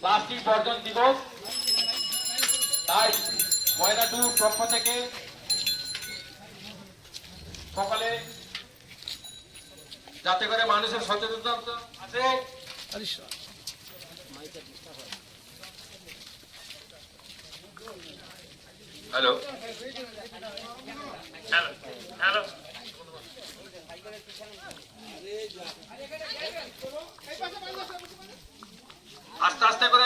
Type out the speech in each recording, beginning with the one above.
Plastic বর্জন দিবস। তাই ময়নাটুর পক্ষ থেকে সকালে যাতে করে মানুষের সচেতনতা আছে। হ্যালো। হ্যালো আস্তে আস্তে করে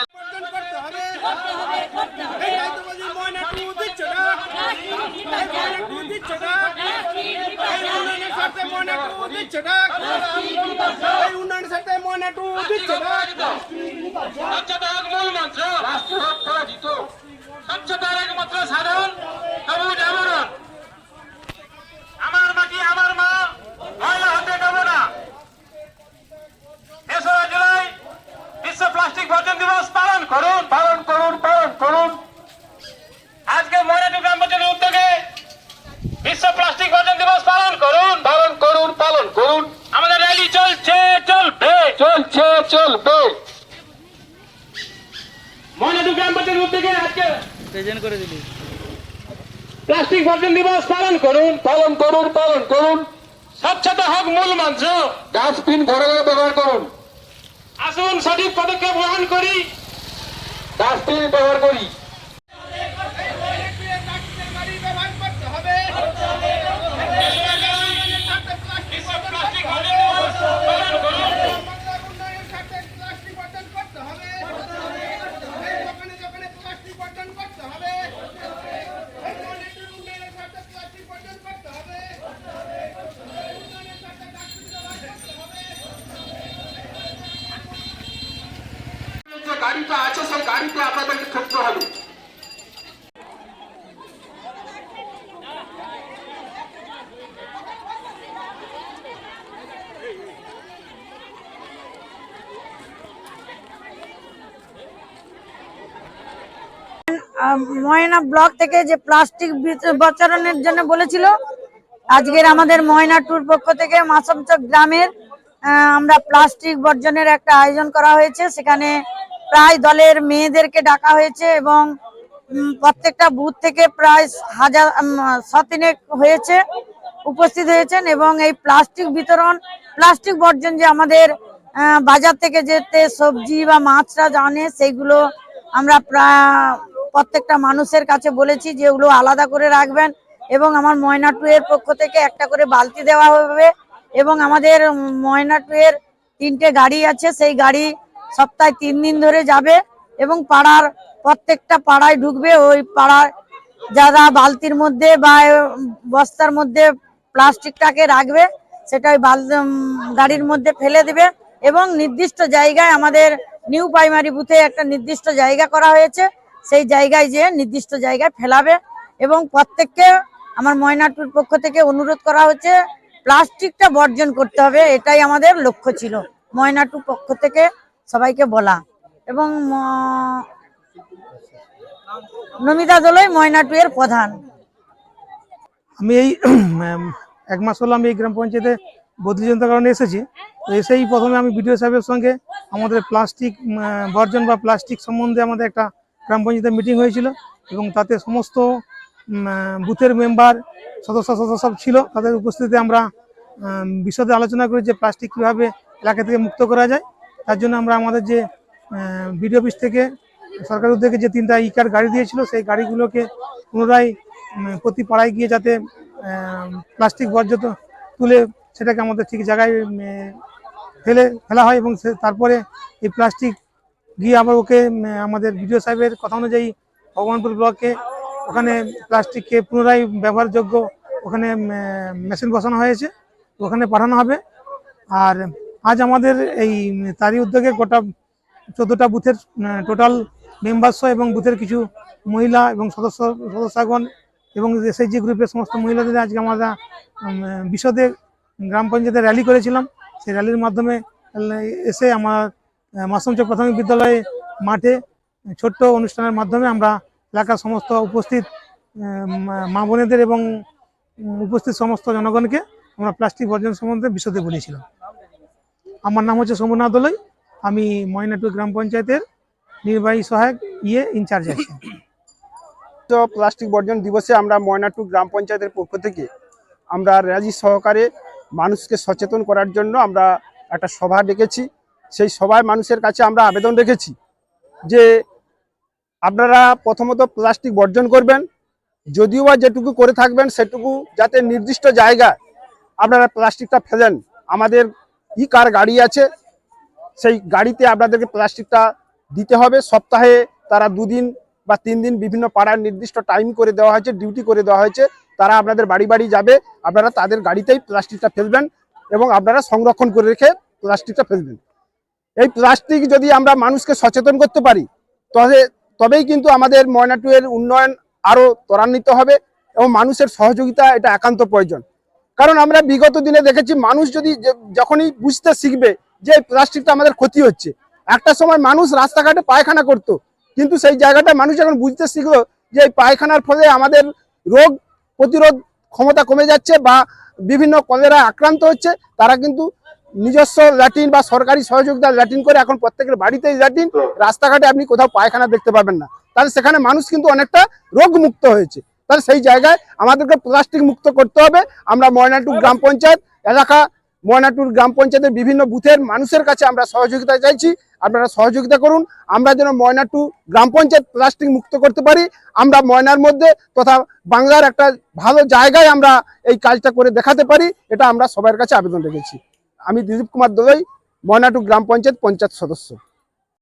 মূল মন্ত্র। রাষ্ট্র হোক পরাজিত স্বচ্ছতার একমাত্র সাধন সবুজ আবরণ আমার মাটি আমার মা ময়লা হতে দেব না তেসরা জুলাই বিশ্ব প্লাস্টিক বর্জন দিবস পালন করুন পালন করুন পালন করুন আজকে ময়নাটু গ্রাম পঞ্চায়েতের উদ্যোগে বিশ্ব প্লাস্টিক বর্জন দিবস পালন করুন পালন করুন পালন করুন আমাদের র্যালি চলছে চলবে চলছে চলবে ময়নাটু গ্রাম পঞ্চায়েতের উদ্যোগে আজকে প্রেজেন্ট করে দিলি প্লাস্টিক বর্জন দিবস পালন করুন। পালন করুন পালন করুন। স্বচ্ছতা হোক মূল মন্ত্র ডাস্টবিন ঘরে ঘরে ব্যবহার করুন। আসুন সঠিক পদক্ষেপ গ্রহণ করি। ডাস্টবিন ব্যবহার করি। যে ময়না ব্লক থেকে যে প্লাস্টিক বিচ- বচারণের জন্য বলেছিল, আজকের আমাদের ময়না ট্যুর পক্ষ থেকে মাসমচক গ্রামের আমরা প্লাস্টিক বর্জনের একটা আয়োজন করা হয়েছে। সেখানে প্রায় দলের মেয়েদেরকে ডাকা হয়েছে এবং প্রত্যেকটা বুথ থেকে প্রায় হাজার শতিনেক হয়েছে, উপস্থিত হয়েছেন এবং এই প্লাস্টিক বিতরণ, প্লাস্টিক বর্জন যে আমাদের বাজার থেকে যেতে সবজি বা মাছরা জানে সেইগুলো আমরা প্রা- প্রত্যেকটা মানুষের কাছে বলেছি যে ওগুলো আলাদা করে রাখবেন এবং আমার ময়না টু এর পক্ষ থেকে একটা করে বালতি দেওয়া হবে এবং আমাদের ময়না টু এর তিনটে গাড়ি আছে, সেই গাড়ি সপ্তাহে তিন দিন ধরে যাবে এবং পাড়ার প্রত্যেকটা পাড়ায় ঢুকবে। ওই পাড়ায় যারা বালতির মধ্যে বা বস্তার মধ্যে প্লাস্টিকটাকে রাখবে, সেটা ওই বাল গাড়ির মধ্যে ফেলে দিবে এবং নির্দিষ্ট জায়গায় আমাদের নিউ প্রাইমারি বুথে একটা নির্দিষ্ট জায়গা করা হয়েছে। সেই জায়গায় যে নির্দিষ্ট জায়গায় ফেলাবে এবং প্রত্যেককে আমার ময়নাটুর পক্ষ থেকে অনুরোধ করা হচ্ছে, প্লাস্টিকটা বর্জন করতে হবে, এটাই আমাদের লক্ষ্য ছিল। ময়নাটু পক্ষ থেকে সবাইকে বলা এবং নমিতা দোলই ময়নাটু এর প্রধান। আমি এই এক মাস হলো আমি এই গ্রাম পঞ্চায়েতে বদলি বদলিজনতার কারণে এসেছি। তো এসেই প্রথমে আমি বিডিও সাহেবের সঙ্গে আমাদের প্লাস্টিক বর্জন বা প্লাস্টিক সম্বন্ধে আমাদের একটা গ্রাম পঞ্চায়েতে মিটিং হয়েছিল এবং তাতে সমস্ত বুথের মেম্বার সদস্য সদস্য সব ছিল। তাদের উপস্থিতিতে আমরা বিশদে আলোচনা করি যে প্লাস্টিক কীভাবে এলাকা থেকে মুক্ত করা যায়। তার জন্য আমরা আমাদের যে বিডিও অফিস থেকে সরকার উদ্যোগে যে তিনটা ইকার গাড়ি দিয়েছিল, সেই গাড়িগুলোকে পুনরায় প্রতি পাড়ায় গিয়ে যাতে প্লাস্টিক বর্জ্য তুলে সেটাকে আমাদের ঠিক জায়গায় ফেলে, ফেলা হয় এবং তারপরে এই প্লাস্টিক গিয়ে আবার ওকে আমাদের বিডিও সাহেবের কথা অনুযায়ী ভগবানপুর ব্লকে ওখানে প্লাস্টিককে পুনরায় ব্যবহারযোগ্য ওখানে মেশিন বসানো হয়েছে, ওখানে পাঠানো হবে। আর আজ আমাদের এই তারই উদ্যোগে গোটা চোদ্দোটা বুথের টোটাল মেম্বারসহ এবং বুথের কিছু মহিলা এবং সদস্য, সদস্যগণ এবং এসএইচজি গ্রুপের সমস্ত মহিলাদের আজকে আমরা বিশদে গ্রাম পঞ্চায়েতে র্যালি করেছিলাম। সেই র্যালির মাধ্যমে এসে আমার মাসমচক প্রাথমিক বিদ্যালয়ে মাঠে ছোট্ট অনুষ্ঠানের মাধ্যমে আমরা এলাকার সমস্ত উপস্থিত মা- বোনেদের এবং উপস্থিত সমস্ত জনগণকে আমরা প্লাস্টিক বর্জন সম্বন্ধে বিশদে বলেছিলাম। আমার নাম হচ্ছে সোমনাথ দলই, আমি ময়নাটু গ্রাম পঞ্চায়েতের নির্বাহী সহায়ক ইয়ে ইনচার্জ আছে। তো প্লাস্টিক বর্জন দিবসে আমরা ময়নাটু গ্রাম পঞ্চায়েতের পক্ষ থেকে আমরা রাজি সহকারে মানুষকে সচেতন করার জন্য আমরা একটা সভা ডেকেছি। সেই সবাই মানুষের কাছে আমরা আবেদন রেখেছি যে আপনারা প্রথমত প্লাস্টিক বর্জন করবেন, যদিও বা যেটুকু করে থাকবেন সেটুকু যাতে নির্দিষ্ট জায়গায় আপনারা প্লাস্টিকটা ফেলেন। আমাদের ই কার গাড়ি আছে, সেই গাড়িতে আপনাদেরকে প্লাস্টিকটা দিতে হবে। সপ্তাহে তারা দুদিন বা তিন দিন বিভিন্ন পাড়ার নির্দিষ্ট টাইম করে দেওয়া হয়েছে ডিউটি করে দেওয়া হয়েছে। তারা আপনাদের বাড়ি বাড়ি যাবে, আপনারা তাদের গাড়িতেই প্লাস্টিকটা ফেলবেন এবং আপনারা সংরক্ষণ করে রেখে প্লাস্টিকটা ফেলবেন। এই প্লাস্টিক যদি আমরা মানুষকে সচেতন করতে পারি, তবে, তবেই কিন্তু আমাদের ময়নাটুয়ের উন্নয়ন আরও ত্বরান্বিত হবে এবং মানুষের সহযোগিতা এটা একান্ত প্রয়োজন। কারণ আমরা বিগত দিনে দেখেছি মানুষ যদি যখনই বুঝতে শিখবে যে প্লাস্টিকটা আমাদের ক্ষতি হচ্ছে, একটা সময় মানুষ রাস্তাঘাটে পায়খানা করতো, কিন্তু সেই জায়গাটা মানুষ যখন বুঝতে শিখলো যে এই পায়খানার ফলে আমাদের রোগ প্রতিরোধ ক্ষমতা কমে যাচ্ছে বা বিভিন্ন কলেরা আক্রান্ত হচ্ছে, তারা কিন্তু নিজস্ব ল্যাট্রিন বা সরকারি সহযোগিতা ল্যাট্রিন করে এখন প্রত্যেকের বাড়িতেই ল্যাট্রিন রাস্তাঘাটে আপনি কোথাও পায়খানা দেখতে পাবেন না। তাহলে সেখানে মানুষ কিন্তু অনেকটা রোগ মুক্ত হয়েছে। তাহলে সেই জায়গায় আমাদেরকে প্লাস্টিক মুক্ত করতে হবে। আমরা ময়নাটু গ্রাম পঞ্চায়েত এলাকা ময়নাটুর গ্রাম পঞ্চায়েতের বিভিন্ন বুথের মানুষের কাছে আমরা সহযোগিতা চাইছি। আপনারা সহযোগিতা করুন। আমরা যেন ময়নাটু গ্রাম পঞ্চায়েত প্লাস্টিক মুক্ত করতে পারি। আমরা ময়নার মধ্যে তথা বাংলার একটা ভালো জায়গায় আমরা এই কাজটা করে দেখাতে পারি। এটা আমরা সবার কাছে আবেদন রেখেছি। আমি দিলীপ কুমার দোলই ময়নাটু গ্রাম পঞ্চায়েত পঞ্চায়েত সদস্য।